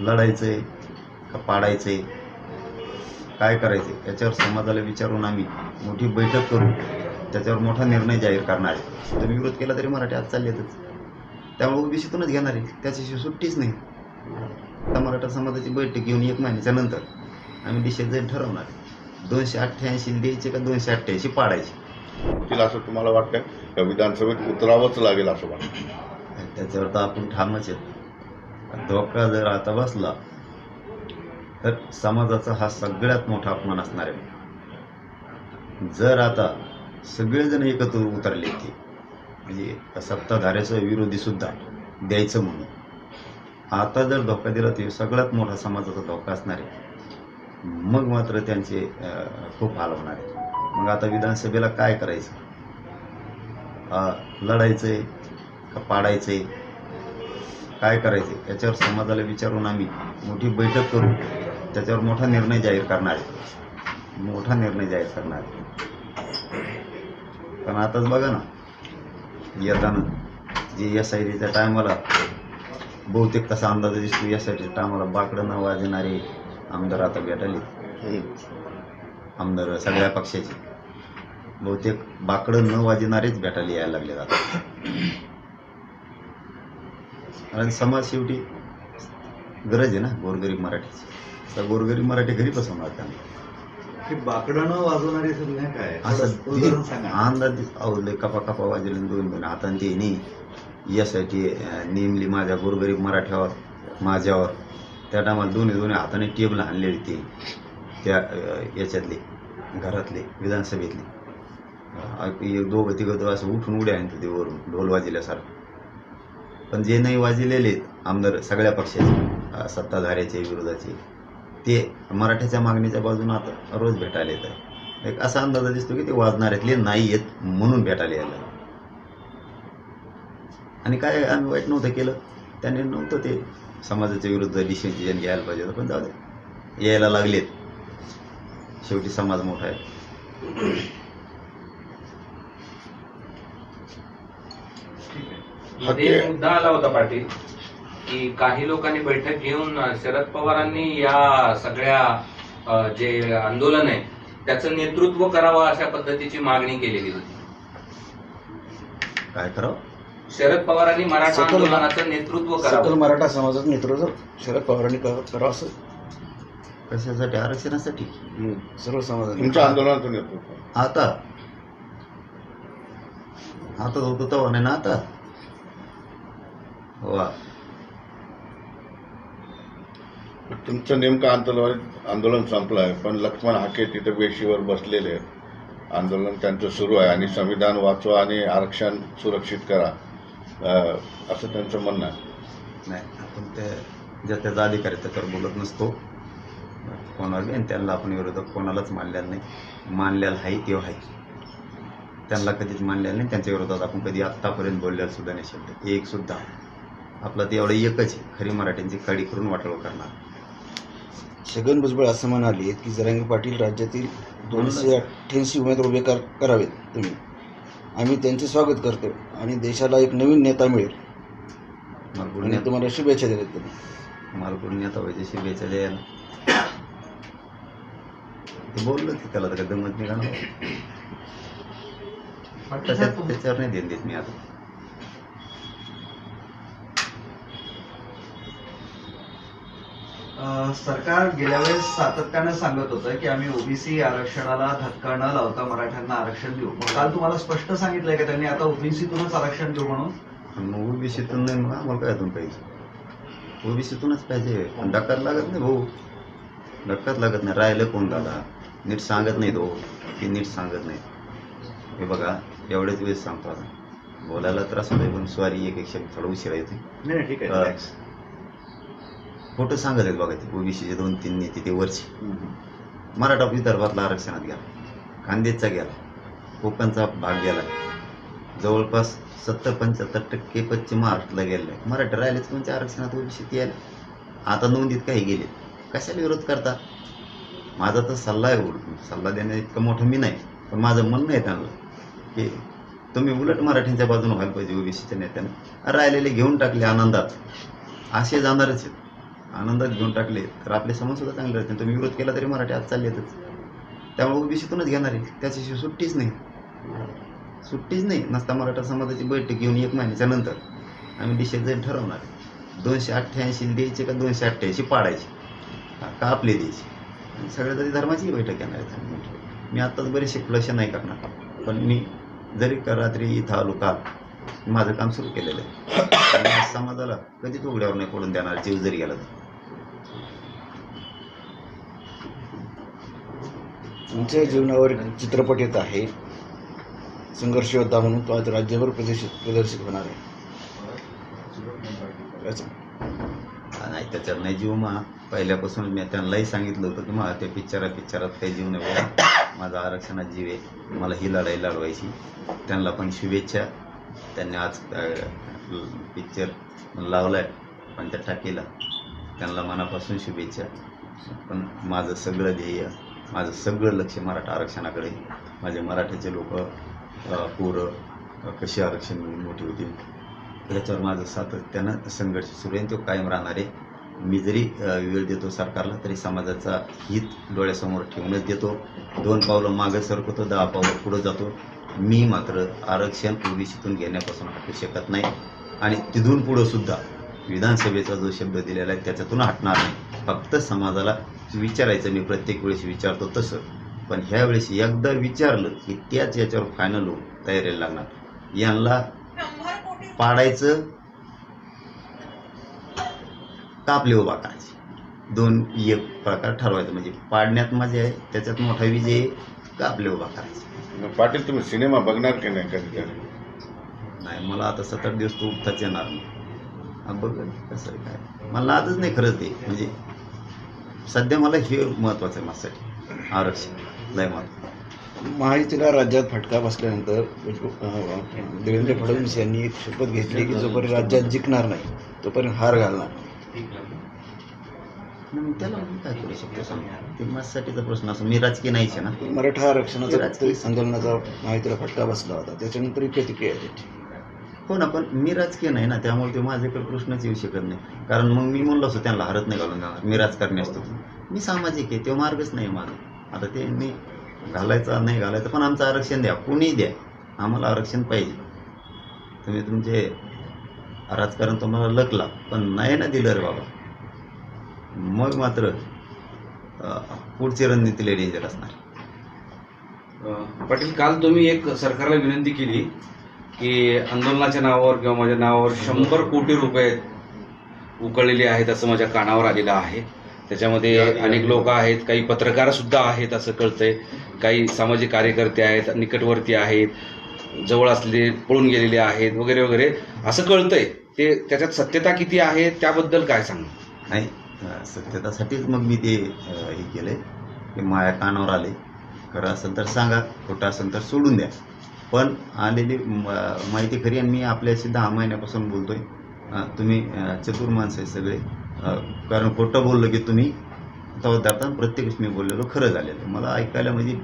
लढायचंय का पाडायचंय? काय करायचंय? याच्यावर समाजाला विचारून आम्ही मोठी बैठक करू त्याच्यावर मोठा निर्णय जाहीर करणार आहे. तुम्ही विरोध केला तरी मराठी आज चाललेतच. त्यामुळे ओबीसीतूनच घेणार आहे. त्याच्याशिवाय सुट्टीच नाही. आता मराठा समाजाची बैठक घेऊन एक महिन्याच्या नंतर आम्ही डिसिजन जाईल ठरवणार आहे. दोनशे अठ्ठ्याऐंशी द्यायचे का दोनशे अठ्ठ्याऐंशी पाडायचे? असं तुम्हाला वाटतं का विधानसभेत उतरावंच लागेल असं वाटतं त्याच्यावर तर आपण ठामच आहेत. धोका जर आता बसला तर समाजाचा हा सगळ्यात मोठा अपमान असणार आहे. जर आता सगळेजण एकत्र उतरले की म्हणजे सत्ताधाऱ्याचा विरोधी सुद्धा द्यायचं म्हणून आता जर धोका दिला तर सगळ्यात मोठा समाजाचा धोका असणार आहे. मग मात्र त्यांचे खूप हाल होणार आहे मग आता विधानसभेला काय करायचं? लढायचं लढायचंय का पाडायचंय? काय करायचे? याच्यावर समाजाला विचारून आम्ही मोठी बैठक करू त्याच्यावर मोठा निर्णय जाहीर करणार आहे. मोठा निर्णय जाहीर करणार आहे. पण आताच बघा ना येताना जे एस आय टीच्या टायमाला बहुतेक तसा अंदाज दिसतो एस आय टीच्या टायमाला बाकडं न वाजणारे आमदार आता भेटायले आमदार सगळ्या पक्षाचे. बहुतेक बाकडं न वाजणारेच भेटायला यायला लागले आता. कारण समाज शेवटी गरज आहे ना गोरगरीब मराठीची. तर गोरगरीब मराठी घरी बसवणार त्यांना बाकडानं वाजवणारी संज्ञा काय? असं अंदाज आवडले कपा कपा वाजले दोन दोन हाताने ते नाही. यासाठी नेमली माझ्या गोरगरीब मराठ्यावर माझ्यावर. त्या टायमाला दोन्ही दोन्ही हाताने टेबल आणलेली ते. त्या याच्यातले घरातले विधानसभेतले. दोघं तिघं असं उठून उड्या आणतो ते वरून ढोल वाजल्यासारखं पण जे नाही वाजलेले आमदार सगळ्या पक्षाचे सत्ताधाऱ्याचे विरोधाचे ते मराठ्याच्या मागणीच्या बाजूने आता रोज भेटायला येत एक असा अंदाज दिसतो की ते वाजणाऱ्यातले नाही येत म्हणून भेटायला यायला. आणि काय आम्ही वाईट नव्हतं केलं. त्याने नव्हतं ते समाजाच्या विरुद्ध डिसिजन घ्यायला पाहिजे होतं पण जाऊ दे. यायला लागलेत. शेवटी समाज मोठा आहे. मध्ये एक मुद्दा आला होता पाटील की काही लोकांनी बैठक घेऊन शरद पवारांनी या सगळ्या जे आंदोलन आहे त्याचं नेतृत्व करावं अशा पद्धतीची मागणी केलेली होती. काय करावं? शरद पवारांनी मराठा आंदोलनाचं नेतृत्व सकल करावं. मराठा समाजाचं नेतृत्व शरद पवारांनी कर- करावं असं. कशासाठी? आरक्षणासाठी? सर्व तुमच्या आंदोलनाचं नेतृत्व. आता. आता होतं तेव्हा नाही ना आता? वा. तुमचं नेमकं आंदोलन आंदोलन संपलं आहे पण लक्ष्मण हाके तिथे वेशीवर बसलेले आहेत. आंदोलन त्यांचं सुरू आहे आणि संविधान वाचवा आणि आरक्षण सुरक्षित करा. असं त्यांचं म्हणणं आहे. नाही आपण ते ज्या त्याचा अधिकार आहे त्याच्यावर बोलत नसतो. कोणावर बी आणि त्यांना आपण विरोधक कोणालाच मानलेला नाही. मानलेला आहे तेव्हा आहे. त्यांना कधीच मानलेलं नाही त्यांच्या विरोधात आपण कधी आत्तापर्यंत बोललेला सुद्धा नाही शब्द. एक सुद्धा. आपलं ते एवढं एकच आहे खरी मराठ्यांची काडी करून वाटोळ करणार. छगन भुजबळ असं म्हणाले की जरांगे पाटील राज्यातील दोनशे अठ्ठ्याऐंशी उमेदवार उभे कर करावेत तुम्ही. आम्ही त्यांचे स्वागत करतो आणि देशाला एक नवीन नेता मिळेल. मला आणि तुम्हाला शुभेच्छा देतात त्यांनी मला पुण्यात व्हायचे शुभेच्छा द्यायला. ते बोललो की त्याला तर काय दमत निघाला त्याच्यावर नाही देत देत मी आता. सरकार गेल्या वेळेस सातत्यानं सांगत होतं की आम्ही ओबीसी आरक्षणाला धक्का न लावता मराठ्यांना आरक्षण देऊ. मग काल तुम्हाला स्पष्ट सांगितलंय का त्यांनी आता ओबीसीतूनच आरक्षण देऊ म्हणून? ओबीसीतून नाही मग आम्हाला काय अजून पाहिजे ओबीसीतूनच पाहिजे. पण डक्कात लागत नाही भाऊ. डक्कात लागत नाही. राहिलं कोण दादा? नीट सांगत नाही तो की नीट सांगत नाही. हे बघा एवढेच वेळेस सांगतो आता. बोलायला त्रास होतोय पण स्वारी एक एक शब्द थोडा उशिरा येते नाही नाही, ठीक आहे. खोटं सांगत आहेत बघा ते ओबीसीचे दोन तीन नेते ते वरचे. मराठा विदर्भातला आरक्षणात गेला. खानदेशचा गेला. कोकणचा भाग गेला. जवळपास सत्तर पंच्याहत्तर टक्के पश्चिम महाराष्ट्राला गेलेला आहे मराठी राहिलेच कोणत्या आरक्षणात ओबीसी ते यायला? आता नोंदीत काही गेले. कशाला विरोध करता? माझा तर सल्ला आहे उलट. सल्ला देण्या इतकं मोठं मी नाही. पण माझं म्हणणं आहे त्यांना की तुम्ही उलट मराठींच्या बाजूने व्हायला पाहिजे ओबीसीच्या नेत्यांना. राहिलेले घेऊन टाकले आनंदात. असे जाणारच आहेत. आनंदात घेऊन टाकले तर आपले समाज सुद्धा चांगले राहतील. तुम्ही विरोध केला तरी मराठी आज चाललेतच त्यामुळे ओबीसीतूनच घेणार आहे. त्याच्याशिवाय सुट्टीच नाही. सुट्टीच नाही. नसता मराठा समाजाची बैठक घेऊन एक महिन्याच्या नंतर. आम्ही डिसिजन ठरवणार दोनशे अठ्ठ्याऐंशी द्यायचे का दोनशे अठ्ठ्याऐंशी पाडायचे. का- आपले द्यायचे? आणि सगळ्या तरी धर्माचीही बैठक घेणार आहेत आम्ही. म्हटलं. मी आत्ताच बरेचसे खुलासे नाही करणार. पण मी जरी का रात्री इथं आलो काल माझं काम सुरू केलेलं आहे. समाजाला कधीच उघड्यावर नाही पडून देणार जीव जरी गेला तर. तुमच्या जीवनावर चित्रपट येत आहे. संघर्ष योद्धा म्हणून तो आज राज्यभर प्रदर्शित प्रदर्शित होणार आहे? नाही त्याच्यात नाही जीव मा. पहिल्यापासून मी त्यांनाही सांगितलं होतं की मला त्या पिक्चरात पिक्चरात काही जीव नाही माझा आरक्षणात जीव आहे. मला ही लढाई लढवायची. त्यांना पण शुभेच्छा. त्यांनी आज पिक्चर लावलाय पण त्या टाकीला त्यांना मनापासून शुभेच्छा. पण माझं सगळं ध्येय माझं सगळं लक्ष मराठा आरक्षणाकडे. माझे मराठ्याचे लोक पोरं कशी आरक्षण मिळून मोठी होतील? याच्यावर माझं सातत्यानं संघर्ष सुरू आहे तो कायम राहणार आहे. मी जरी वेळ देतो सरकारला तरी समाजाचा हित डोळ्यासमोर ठेवूनच देतो. दोन पावलं मागं सरकतो दहा पावलं पुढं जातो. मी मात्र आरक्षण ओबीसीतून घेण्यापासून हटू शकत नाही. आणि तिथून पुढंसुद्धा विधानसभेचा जो शब्द दिलेला आहे त्याच्यातून हटणार नाही. फक्त समाजाला विचारायचं मी प्रत्येक वेळेस विचारतो तसं. पण ह्या वेळेस एकदा विचारलं की त्याच याच्यावर फायनल होऊन तयारीला लागणार. यांना पाडायचं कापले उभा करायचे. दोन एक प्रकार ठरवायचं. म्हणजे पाडण्यात मजा आहे त्याच्यात मोठा विजय आहे, कापले उभा करायचे. मग पाटील तुम्ही सिनेमा बघणार की नाही कधीतरी नाही मला आता सतत दिवस तो उठताच येणार नाही. बघ कसं काय. मला आजच नाही खरंच ते. म्हणजे सध्या मला हे महत्वाचं आहे माझ्यासाठी. आरक्षण. लय महत्त्व महायुतीला राज्यात फटका बसल्यानंतर देवेंद्र फडणवीस यांनी एक शपथ घेतली की जोपर्यंत राज्यात जिंकणार नाही तोपर्यंत हार घालणार त्याला मी काय करू शकतो सांग ते माझ्यासाठीचा प्रश्न असो मी राजकीय नाहीच आहे ना. मराठा आरक्षणाचा राजकीय- आंदोलनाचा महायुतीला फटका बसला होता त्याच्यानंतर प्रतिक्रिया त्याची. हो ना पण मी राजकीय नाही ना त्यामुळे ते माझ्याकडे प्रश्नच येऊ शकत नाही. कारण मग मी म्हणलो असतो त्यांना हरत नाही घालून जाणार मी राजकारणी असतो. मी सामाजिक आहे तो मार्गच नाही माझा. आता ते मी घालायचा नाही घालायचं पण आमचं आरक्षण द्या. कुणी द्या? आम्हाला आरक्षण पाहिजे. तुम्ही तुमचे राजकारण तुम्हाला लकला पण नाही ना दिलं रे बाबा. मग मात्र पुढची रणनीती लय डेंजर असणार. पाटील काल तुम्ही एक सरकारला विनंती केली. की आंदोलनाच्या नावावर किंवा माझ्या नावावर शंभर कोटी रुपये उकळलेले आहेत असं माझ्या कानावर आलेलं आहे. त्याच्यामध्ये अनेक लोक आहेत काही पत्रकार सुद्धा आहेत असं कळतंय. काही सामाजिक कार्यकर्ते आहेत निकटवर्ती आहेत जवळ असलेले पळून गेलेले आहेत वगैरे वगैरे. असं कळतंय. ते त्याच्यात सत्यता किती आहे त्याबद्दल काय सांगा नाही सत्यतासाठीच मग मी ते हे केलंय. की माया कानावर आले खरं असेल तर सांगा खोटं असेल तर सोडून द्या. पण आलेली माहिती खरी आणि मी आपल्याशी दहा महिन्यापासून बोलतोय. आहे तुम्ही चतुर माणसं आहे सगळे. कारण खोटं बोललं की तुम्ही तेव्हा त्यात मी बोललेलो खरं झालेलं. मला ऐकायला म्हणजे